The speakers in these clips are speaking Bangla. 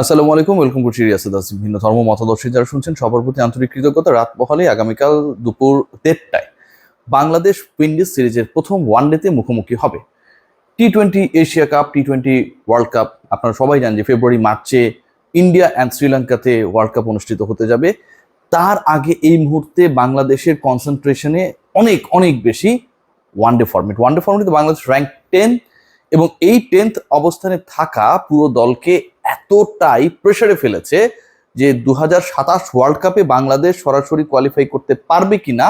আসসালামু আলাইকুম, ওয়েলকাম টু সিরিয়াস দাস ভিন্ন ধর্ম মতাদর্শী যারা শুনছেন সবার প্রতি আন্তরিক কৃতজ্ঞতা। রাত বহালে আগামীকাল দুপুর দেড়টায় বাংলাদেশ উইন্ডিজ সিরিজের প্রথম ওয়ানডেতে মুখোমুখি হবে। T twenty Asia cup T twenty world cup আপনারা সবাই জানেন যে ফেব্রুয়ারি মার্চে ইন্ডিয়া অ্যান্ড শ্রীলঙ্কাতে ওয়ার্ল্ড কাপ অনুষ্ঠিত হতে যাবে। তার আগে এই মুহূর্তে বাংলাদেশের কনসেন্ট্রেশনে অনেক অনেক বেশি ওয়ানডে ফর্মেট ওয়ানডে ফর্মেটে বাংলাদেশ র্যাঙ্ক টেন এবং এই টেন্থ অবস্থানে থাকা পুরো দলকে এতটাই প্রেসারে ফেলেছে যে দু হাজার সাতাশ ওয়ার্ল্ড কাপে বাংলাদেশ সরাসরি কোয়ালিফাই করতে পারবে কিনা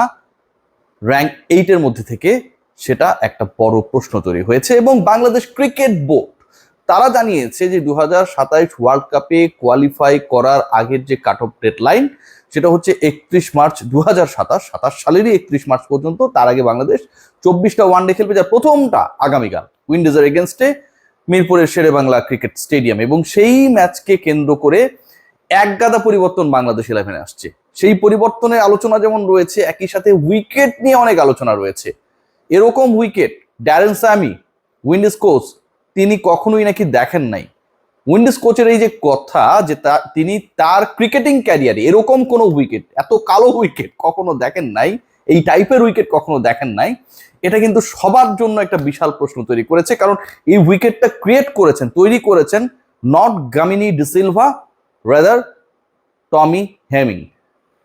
র্যাঙ্ক এইটের মধ্যে থেকে সেটা একটা বড় প্রশ্ন তৈরি হয়েছে এবং বাংলাদেশ ক্রিকেট বোর্ড তারা জানিয়েছে যে দু ওয়ার্ল্ড কাপে কোয়ালিফাই করার আগের যে কাট অফ ডেট লাইন সেটা হচ্ছে একত্রিশ মার্চ দু হাজার সাতাশ সাতাশ সালেরই একত্রিশ মার্চ পর্যন্ত। তার আগে বাংলাদেশ চব্বিশটা ওয়ানডে খেলবে, যার প্রথমটা আগামীকাল উইন্ডিজের এগেনস্টে মিরপুরের শেরে বাংলা ক্রিকেট স্টেডিয়াম এবং সেই ম্যাচকে কেন্দ্র করে এক গাদা পরিবর্তন বাংলাদেশ ইলেভেনে আসছে। সেই পরিবর্তনের আলোচনা যেমন রয়েছে, একই সাথে উইকেট নিয়ে অনেক আলোচনা রয়েছে। এরকম wicket, Darren Sammy Windies coach, তিনি কখনোই নাকি দেখেন নাই। উইন্ডিজ কোচের এই যে কথা যে তা, তিনি তার ক্রিকেটিং ক্যারিয়ারে এরকম কোনো উইকেট, এত কালো উইকেট কখনো দেখেন নাই। এই টাইপের উইকেট কখনো দেখেন নাই। এটা কিন্তু সবার জন্য একটা বিশাল প্রশ্ন তৈরি করেছে, কারণ এই উইকেটটা ক্রিয়েট করেছেন, তৈরি করেছেন not Gamini de Silva rather Tommy Hemming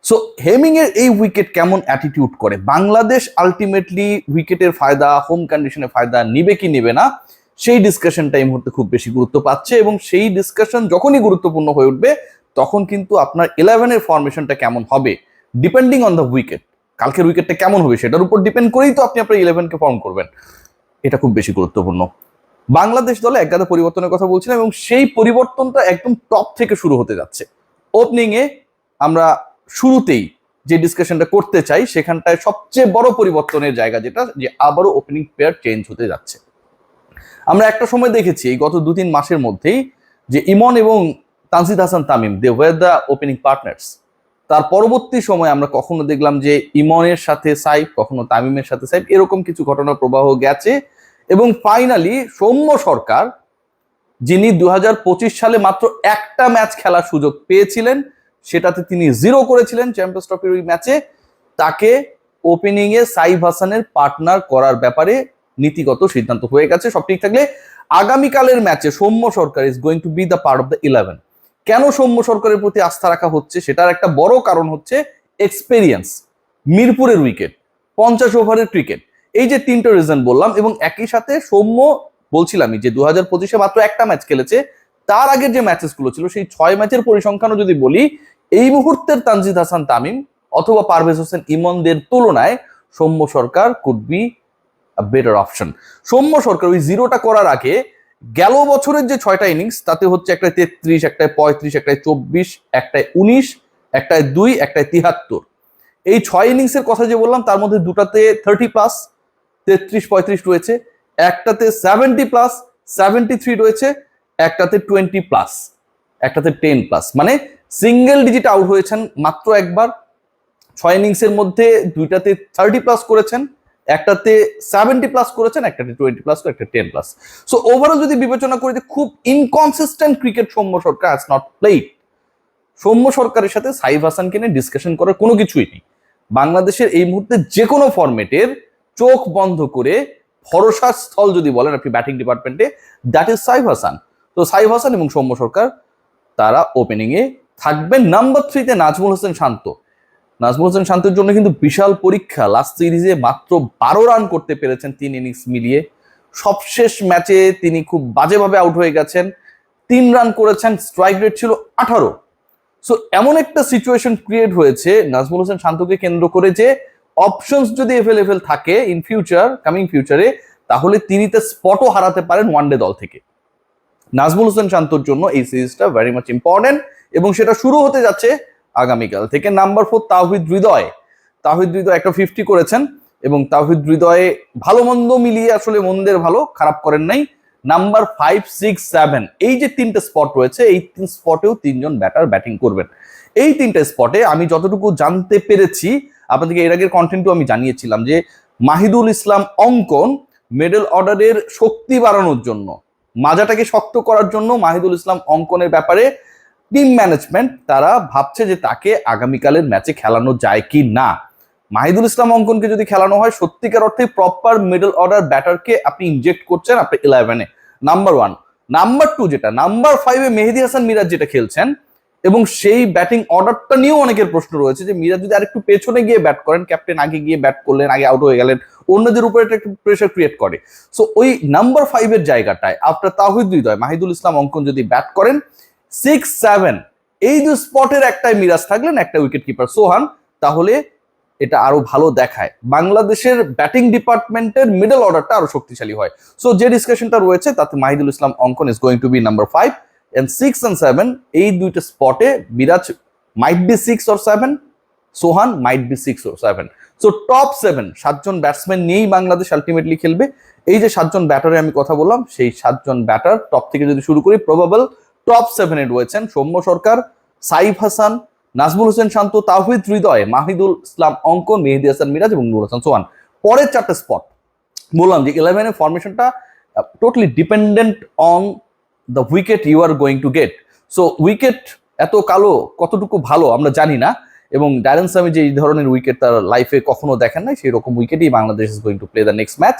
so Hemming এর এই উইকেট কেমন অ্যাটিটিউড করে? বাংলাদেশ আলটিমেটলি উইকেটের ফায়দা হোম কন্ডিশনে ফায়দা নিবে কি নেবে না, সেই ডিসকাশনটা এই মুহূর্তে খুব বেশি গুরুত্ব পাচ্ছে এবং সেই ডিসকাশন যখনই গুরুত্বপূর্ণ হয়ে উঠবে, তখন কিন্তু আপনার ইলেভেনের ফরমেশনটা কেমন হবে ডিপেন্ডিং অন দ্য উইকেট কালকের উইকেটটা কেমন হবে সেটার উপর ডিপেন্ড করেই তো আপনি আপনার ইলেভেনকে ফর্ম করবেন। এটা খুব বেশি গুরুত্বপূর্ণ। বাংলাদেশ দলে একগাদা পরিবর্তনের কথা বলছিলাম এবং সেই পরিবর্তনটা একদম টপ থেকে শুরু হতে যাচ্ছে। ওপেনিং এ আমরা শুরুতেই যে ডিসকাশনটা করতে চাই, সেখানটায় সবচেয়ে বড় পরিবর্তনের জায়গা যেটা, যে আবারও ওপেনিং প্লেয়ার চেঞ্জ হতে যাচ্ছে। আমরা একটা সময় দেখেছি গত দু তিন মাসের মধ্যেই যে ইমন এবং Tanzid Hasan Tamim they were the opening partners তার পরবর্তী সময় আমরা কখনো দেখলাম যে ইমনের সাথে সাইফ, কখনো তামিমের সাথে সাইফ এরকম কিছু ঘটনা প্রবাহ গেছে। এবং ফাইনালি সৌম্য সরকার, যিনি দু হাজার পঁচিশ সালে মাত্র একটা ম্যাচ খেলার সুযোগ পেয়েছিলেন, সেটাতে তিনি জিরো করেছিলেন চ্যাম্পিয়ন্স ট্রফির ওই ম্যাচে তাকে ওপেনিং এ সাইফ হাসানের পার্টনার করার ব্যাপারে নীতিগত সিদ্ধান্ত হয়ে গেছে। সব ঠিক থাকলে আগামীকালের ম্যাচে Soumya Sarkar is going to be the part of the eleven কেন সৌম্য সরকারের প্রতি আস্থা রাখা হচ্ছে সেটার একটা বড় কারণ হচ্ছে এক্সপেরিয়েন্স মিরপুরের উইকেট পঞ্চাশ ওভারের ক্রিকেট এই যে তিনটা রিজন বললাম এবং একই সাথে সৌম্য, বলছিলামই যে দু হাজার পঁচিশে মাত্র একটা ম্যাচ খেলেছে, তার আগের যে ম্যাচেসগুলো ছিল সেই ছয় ম্যাচের পরিসংখ্যানও যদি বলি, এই মুহূর্তের তানজিদ হাসান তামিম অথবা পারভেজ হোসেন ইমনদের তুলনায় Soumya Sarkar could be better option Soumya Sarkar ওই জিরোটা করার আগে গেল বছরের যে ছয়টা ইনিংস তাতে হচ্ছে একটায় তেত্রিশ, একটায় পঁয়ত্রিশ, একটায় চব্বিশ, একটায় উনিশ, একটায় দুই, একটায় তিহাত্তর। এই ছয় ইনিংসের কথা যে বললাম, তার মধ্যে দুটাতে থার্টি প্লাস তেত্রিশ, পঁয়ত্রিশ রয়েছে, একটাতে সেভেন্টি প্লাস সেভেন্টি থ্রি রয়েছে, একটাতে টোয়েন্টি প্লাস একটাতে টেন প্লাস মানে সিঙ্গেল ডিজিট আউট হয়েছেন মাত্র একবার। ছয় ইনিংসের মধ্যে দুইটাতে থার্টি প্লাস করেছেন। একটাতে সেভেন্টি প্লাস করেছেন, একটাতে টোয়েন্টি প্লাস একটা টেন প্লাস সো ওভারঅল যদি বিবেচনা করি যে খুব inconsistent cricket Soumya Sarkar has not played Soumya সরকারের সাথে সাইফ হাসানকে নিয়ে ডিসকাশন করার কোনো কিছুই নেই। বাংলাদেশের এই মুহূর্তে যে কোনো ফরম্যাটের চোখ বন্ধ করে ভরসা স্থল যদি বলেন আপনি ব্যাটিং ডিপার্টমেন্টে দ্যাট ইজ সাইফ হাসান। তো সাইফ হাসান এবং সৌম্য সরকার, তারা ওপেনিং এ থাকবেন। নাম্বার থ্রিতে নাজমুল হোসেন শান্ত। নাজমুল হোসেন শান্তের জন্য কিন্তু বিশাল পরীক্ষা। লাস্ট সিরিজে মাত্র বারো রান করতে পেরেছেন তিন ইনিংস মিলিয়ে। সবশেষ ম্যাচে তিনি খুব বাজেভাবে আউট হয়ে গেছেন। তিন রান করেছেন স্ট্রাইক রেট ছিল আঠারো। সো এমন একটা সিচুয়েশন ক্রিয়েট হয়েছে নাজমুল হোসেন শান্তকে কেন্দ্র করে যে অপশনস যদি এভেলেবেল থাকে ইন ফিউচার কামিং ফিউচারে তাহলে তিনি তো স্পটও হারাতে পারেন ওয়ানডে দল থেকে। নাজমুল হোসেন শান্তর জন্য এই সিরিজটা ভেরি মাচ ইম্পর্টেন্ট এবং সেটা শুরু হতে যাচ্ছে আগামীকাল থেকে নাম্বার ফোর তাহিদ হৃদয়। তাহিদ হৃদয় একটা ফিফটি করেছেন এবং তাহিদ হৃদয়ে ভালো মন্দ মিলিয়ে আসলে মন্দের ভালো, খারাপ করেন নাই। নাম্বার ফাইভ সিক্স সেভেন এই যে তিনটে স্পট রয়েছে, এই তিন স্পটেও তিনজন ব্যাটার ব্যাটিং করবেন। এই তিনটে স্পটে আমি যতটুকু জানতে পেরেছি, আপনাদেরকে এর আগের কন্টেন্টও আমি জানিয়েছিলাম যে মাহিদুল ইসলাম অঙ্কন মেডেল অর্ডারের শক্তি বাড়ানোর জন্য, মাজাটাকে শক্ত করার জন্য মাহিদুল ইসলাম অঙ্কনের ব্যাপারে টিম ম্যানেজমেন্ট তারা ভাবছে যে তাকে আগামীকালের ম্যাচে খেলানো যায় কি না। মাহিদুল ইসলাম অঙ্কনকে যদি খেলানো হয়, সত্যিকার অর্থে প্রপার মিডল অর্ডার ব্যাটারকে আপনি ইনজেক্ট করছেন আপনি ইলেভেনে নাম্বার ওয়ান নাম্বার টু যেটা নাম্বার ফাইভে মেহেদি হাসান মিরাজ যেটা খেলছেন, এবং সেই ব্যাটিং অর্ডারটা নিয়েও অনেকের প্রশ্ন রয়েছে যে মিরাজ যদি আরেকটু পেছনে গিয়ে ব্যাট করেন ক্যাপ্টেন আগে গিয়ে ব্যাট করলেন, আগে আউট হয়ে গেলেন, অন্যদের উপরে একটু প্রেশার ক্রিয়েট করে। সো ওই নাম্বার ফাইভের জায়গাটায় আফটার তাহিদ হৃদয়, মাহিদুল ইসলাম অঙ্কন যদি ব্যাট করেন সিক্স, সেভেন। এই যে স্পটের একটাই মিরাজ থাকলেন, একটা উইকেট কিপার সোহান, তাহলে এটা আরও ভালো দেখায়। বাংলাদেশের ব্যাটিং ডিপার্টমেন্টের মিডল অর্ডারটা আরও শক্তিশালী হয়। সো যে ডিসকাশনটা রয়েছে, তাতে Mahidul Islam Ankon is going to be number five and six and seven এই দুইটা স্পটে Biraj might be six or seven Sohan might be six or seven so top seven সাতজন ব্যাটসম্যান নিয়েই বাংলাদেশ আলটিমেটলি খেলবে। এই যে সাতজন ব্যাটারে আমি কথা বললাম, সেই সাতজন ব্যাটার টপ থেকে যদি শুরু করি প্রবাবল টপ সেভেনে রয়েছেন সৌম্য সরকার, সাইফ হাসান, নাজমুল হোসেন শান্ত তাহিদ হৃদয়, মাহিদুল ইসলাম অঙ্কন মেহেদি হাসান মিরাজ এবং নুর হাসান সোহান। পরের চারটে স্পট বললাম যে ইলেভেনের ফরমেশনটা totally dependent on the wicket you are going to get so wicket এত কালো, কতটুকু ভালো, আমরা জানি না। এবং ডারেন সামি যে এই ধরনের উইকেট তার লাইফে কখনো দেখেন নাই, সেই রকম উইকেটই Bangladesh is going to play the next match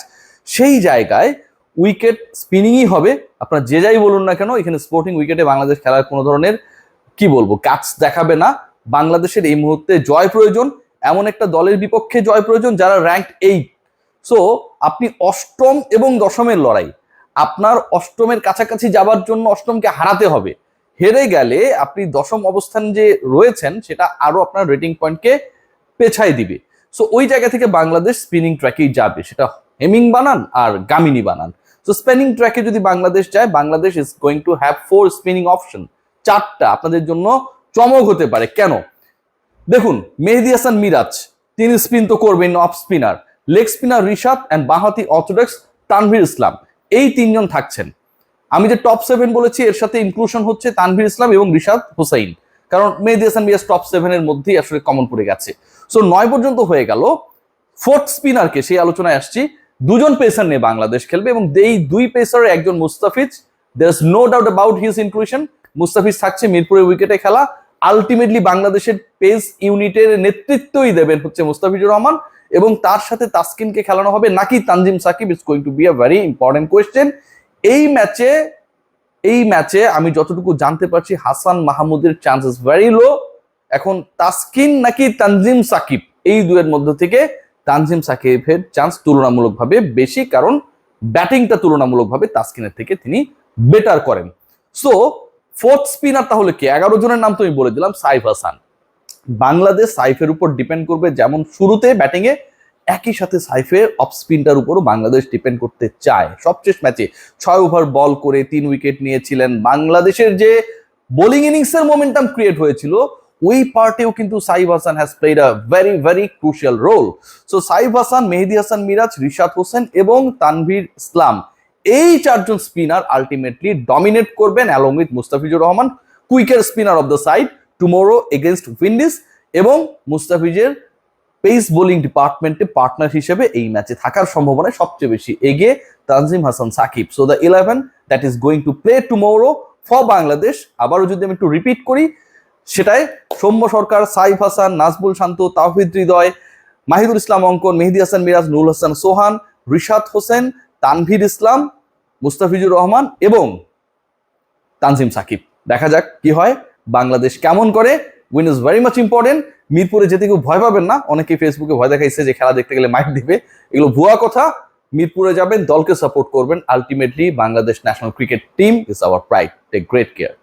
সেই জায়গায় উইকেট স্পিনিংই হবে আপনার যে যাই বলুন না কেন, এখানে স্পোর্টিং উইকেটে বাংলাদেশ খেলার কোনো ধরনের, কি বলব কাজ দেখাবে না। বাংলাদেশের এই মুহূর্তে জয় প্রয়োজন, এমন একটা দলের বিপক্ষে জয় প্রয়োজন যারা র্যাঙ্ক এইট সো আপনি অষ্টম এবং দশমের লড়াই, আপনার অষ্টমের কাছাকাছি যাবার জন্য অষ্টমকে হারাতে হবে। হেরে গেলে আপনি দশম অবস্থান যে রয়েছেন, সেটা আরও আপনার রেটিং পয়েন্টকে পেছাই দিবে। সো ওই জায়গা থেকে বাংলাদেশ স্পিনিং ট্র্যাকেই যাবে। সেটা হেমিং বানান আর গামিনী বানান। সো স্পিনিং ট্র্যাকে যদি বাংলাদেশ যায়, Bangladesh is going to have four spinning option চারটা আপনাদের জন্য চমক হতে পারে। কেন? দেখুন, মেহেদি হাসান মিরাজ, তিনি স্পিন তো করবেন off spinner leg spinner Rishad and বাহাতি orthodox Tanvir Islam, এই তিনজন থাকছেন। আমি যে টপ সেভেন বলেছি, এর সাথে ইনক্লুশন হচ্ছে তানভীর ইসলাম এবং রিশাদ হোসাইন। কারণ মেহেদি হাসান মিরাজ টপ সেভেনের মধ্যেই আসলে কমন পড়ে গেছে। সো নয় পর্যন্ত হয়ে গেল। ফোর্থ স্পিনারকে সেই আলোচনায় আসছি। দুজন পেসার নিয়ে বাংলাদেশ খেলবে এবং এই দুই পেসারের একজন Mustafiz is no doubt about his inclusion Mustafiz থাকছে মিরপুরের উইকেটে খেলা। আলটিমেটলি বাংলাদেশের পেস ইউনিটের নেতৃত্বই দেবেন হচ্ছে মুস্তাফিজুর রহমান এবং তার সাথে তাসকিনকে খেলানো হবে। নাকি Tanzim Sakib is going to be a very important question এই ম্যাচে এই ম্যাচে আমি যতটুকু জানতে পারছি, হাসান মাহমুদের চান্সেস ভেরি লো এখন তাসকিন নাকি তানজিম সাকিব? এই দুয়ের মধ্যে থেকে তানজিম সাকিবের চান্স তুলনামূলকভাবে বেশি, কারণ ব্যাটিংটা তুলনামূলকভাবে তাসকিনের থেকে তিনি বেটার করেন। সো ফোর্থ স্পিনার তাহলে কি? এগারো জনের নাম তো আমি বলে দিলাম, সাইফ হাসান। বাংলাদেশ সাইফের উপর ডিপেন্ড করবে যেমন শুরুতে ব্যাটিং এ, একই সাথে সাইফের অফ স্পিনটার উপরও বাংলাদেশ ডিপেন্ড করতে চায়। সবশেষ ম্যাচে ছয় ওভার বল করে তিন উইকেট নিয়েছিলেন। বাংলাদেশের যে বোলিং ইনিংসের মোমেন্টাম ক্রিয়েট হয়েছিল ওই পার্টেও কিন্তু Saif Hasan has played a very very crucial role so Saif Hasan, Mehedi Hasan, Miraz, Rishad Hossain এবং তানভীর ইসলাম এই চারজন স্পিনার আলটিমেটলি ডমিনেট করবেন along with Mustafizur Rahman কুইকের spinner off the side tomorrow against Windies এবং মুস্তাফিজের পেস বোলিং ডিপার্টমেন্টে পার্টনার হিসেবে এই ম্যাচে থাকার সম্ভাবনা সবচেয়ে বেশি এগিয়ে Tanzim Hasan Sakib. So the eleven that is going to play tomorrow for Bangladesh আবারও যদি আমি একটু রিপিট করি সেটাই সৌম্য সরকার, সাইফ হাসান নাজবুল শান্ত তাহিদ হৃদয়, মাহিদুল ইসলাম অঙ্কন, মেহেদি হাসান, মিরাজ, নুরুল হাসান, সোহান, রিশাদ হোসেন, তানভীর ইসলাম, মুস্তাফিজুর রহমান এবং তানজিম সাকিব। দেখা যাক কি হয়, বাংলাদেশ কেমন করে win is very much important মিরপুরে যেতে কেউ ভয় পাবেন না অনেকে ফেসবুকে ভয় দেখাইছে যে খেলা দেখতে গেলে মাইক দিবে। এগুলো ভুয়া কথা, মিরপুরে যাবেন, দলকে সাপোর্ট করবেন। Ultimately Bangladesh national cricket team is our pride take great care